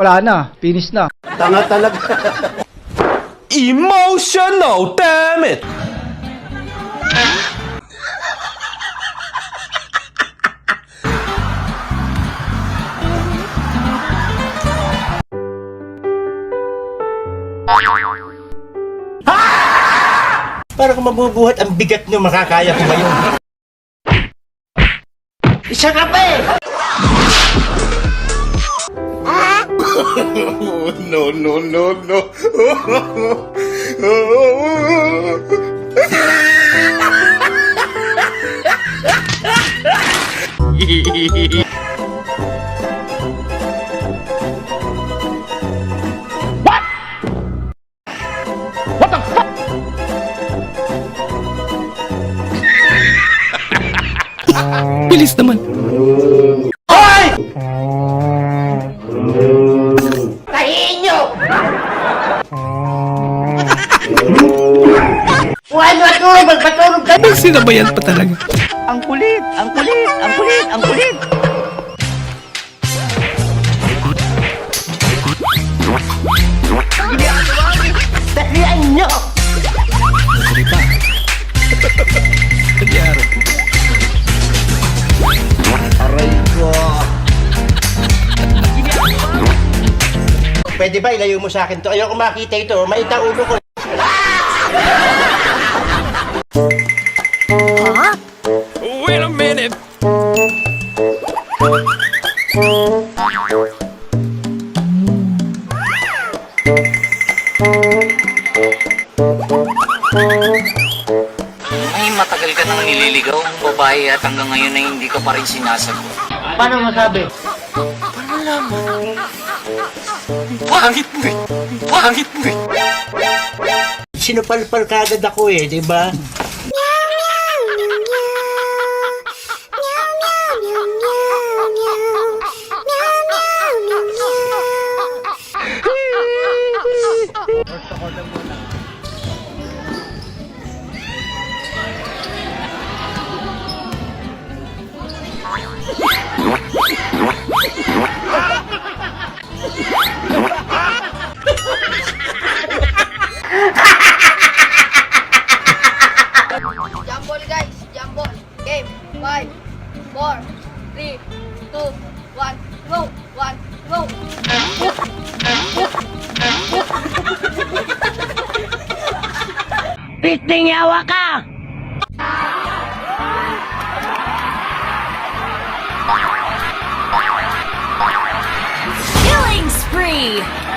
wala na. Finish na. Tanga talaga. Emotional, damn it! Para kung mabubuhat ang bigat nyo, makakaya ko ba yun? Isa ka pa eh! no, no, no, no. Bilis naman. Huwag matulog! Magpatulog ka! May sinabayan pa talaga. Ang kulit! Ang kulit! Ang kulit! Ang kulit! Dalian nyo! Nangyari. Aray ko! Pwede ba ilayo mo sa akin to? Ayoko makita ito. Maita ulo ko. Ay, matagal ka nang nililigaw ng babae at hanggang ngayon ay hindi ka pa rin sinasagot. Paano masabi? Pangit mo eh! Pangit mo eh! Sinupalpal ka agad ako eh, di ba? Three, two, one, go, one, go. Killing spree!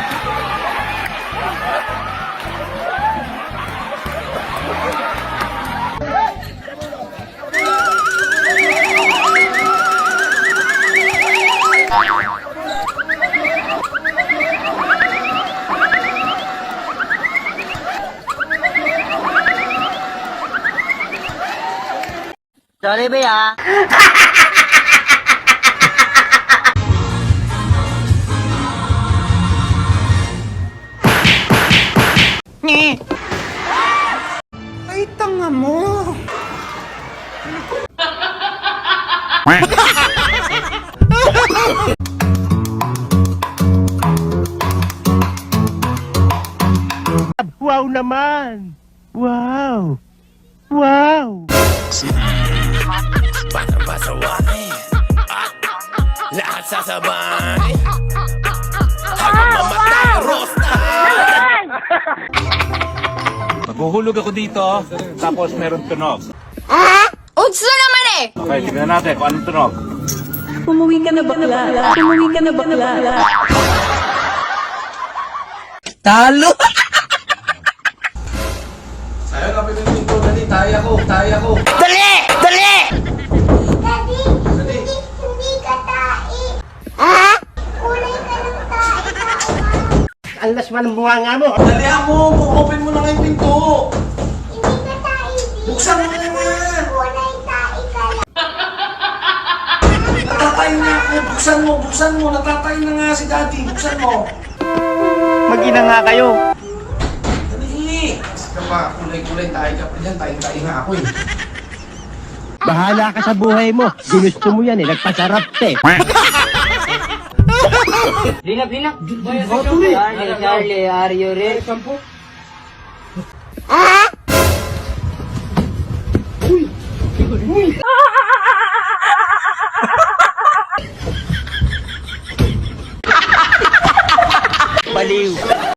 Sorry, be ah. Ay, tanga mo! Wow! Wow! Pasaway at lahat sasabay hanggang mamatay rosta Maghuhulog ako dito, tapos meron tunog. Uds na naman eh! Okay, tignan natin kung anong tunog. Umuwi ka na bakla. Umuwi ka na bakla. Talo! Dali! Dali! Daddy, hindi, hindi ka tae. Ha? Kulay ka ng tae. Ang lasman ng bunga nga mo. Dalihan mo, open mo na nga yung pinto Hindi ka tae. Buksan mo na nga Kulay tae ka lang. Natatay na ako, buksan mo, buksan mo Natatay na nga si daddy, buksan mo Mag-ina nga kayo mga kulay-kulay tayo ka pa dyan, tayo-tayo nga ako eh. Bahala ka sa buhay mo. Ginusto mo yan eh. Nagpasarap te. Linap, linap. Charlie, Charlie, are you ready? Sampo. Ah! Uy! Uy! Baliw.